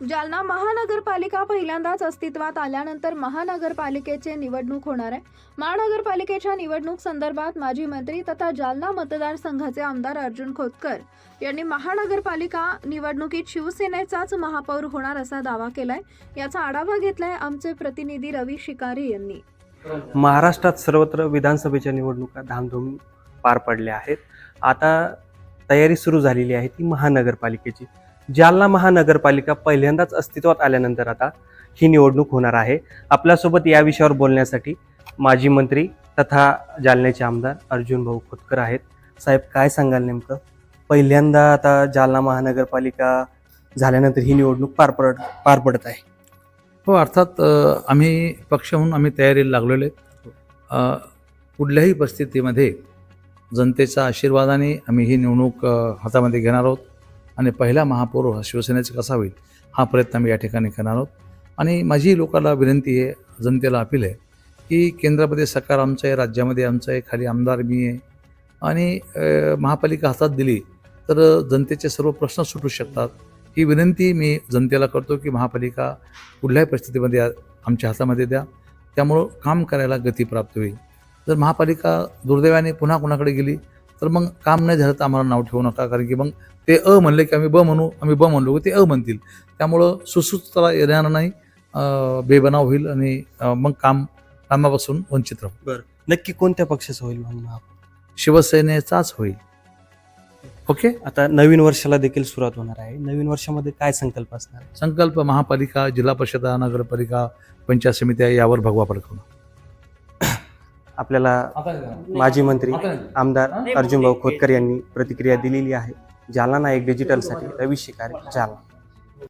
जालना महानगरपालिका पहिल्यांदाच अस्तित्वात आल्यानंतर महानगरपालिकेचे निवडणूक होणार आहे. महानगरपालिकेच्या निवडणूक संदर्भात माजी मंत्री तथा जालना मतदारसंघाचे आमदार अर्जुन खोतकर यांनी महानगरपालिका निवडणुकीत शिवसेनेचाच महापौर होणार असा दावा केलाय. याचा आढावा घेतलाय आमचे प्रतिनिधी रवी शिकारे यांनी. महाराष्ट्रात सर्वत्र विधानसभेच्या निवडणुका धामधूम पार पडल्या आहेत. आता तयारी सुरू झालेली आहे ती महानगरपालिकेची. जालना महानगरपालिका पहिल्यांदाच अस्तित्वात आल्यानंतर आता ही निवडणूक होणार आहे. आपल्यासोबत या विषयावर बोलण्यासाठी माजी मंत्री तथा जालन्याचे आमदार अर्जुन भाऊ खोतकर आहेत. साहेब काय सांगाल नेमकं? पहिल्यांदा आता जालना महानगरपालिका झाल्यानंतर ही निवडणूक पार पड पार पडत आहे. हो अर्थात आम्ही पक्ष म्हणून आम्ही तयारीला लागलेलो कुठल्याही परिस्थितीमध्ये जनतेच्या आशीर्वादाने आम्ही ही निवडणूक हातामध्ये घेणार आहोत. आणि पहिला महापौर हा शिवसेनेचा कसा होईल हा प्रयत्न आम्ही या ठिकाणी करणार आहोत. आणि माझी लोकांना विनंती आहे जनतेला अपील आहे की केंद्रामध्ये सरकार आमचं आहे राज्यामध्ये आमचं आहे खाली आमदार मी आहे. आणि महापालिका हातात दिली तर जनतेचे सर्व प्रश्न सुटू शकतात. ही विनंती मी जनतेला करतो की महापालिका कुठल्याही परिस्थितीमध्ये आमच्या हातामध्ये द्या. त्यामुळं काम करायला गती प्राप्त होईल. जर महापालिका दुर्दैवाने पुन्हा कुणाकडे गेली तर मग काम नाही झालं तर आम्हाला नाव ठेवू नका. कारण की मग ते अ म्हणले की आम्ही ब म्हणू आम्ही ब म्हणलो की ते अ म्हणतील. त्यामुळं सुसूत्रता येणार नाही. बेबनाव होईल आणि मग काम कामापासून वंचित राहू. नक्की कोणत्या पक्षाचं होईल मग शिवसेनेचाच होईल. ओके? आता नवीन वर्षाला देखील सुरुवात होणार आहे. नवीन वर्षामध्ये काय संकल्प असणार? संकल्प महापालिका जिल्हा परिषदा नगरपालिका पंचायत समित्या यावर भगवा फडकवणं आपल्याला माजी मंत्री आमदार अर्जुन भाऊ खोतकर यांनी प्रतिक्रिया दिलेली आहे. जालना एक डिजिटलसाठी रवी शिकारे जालना.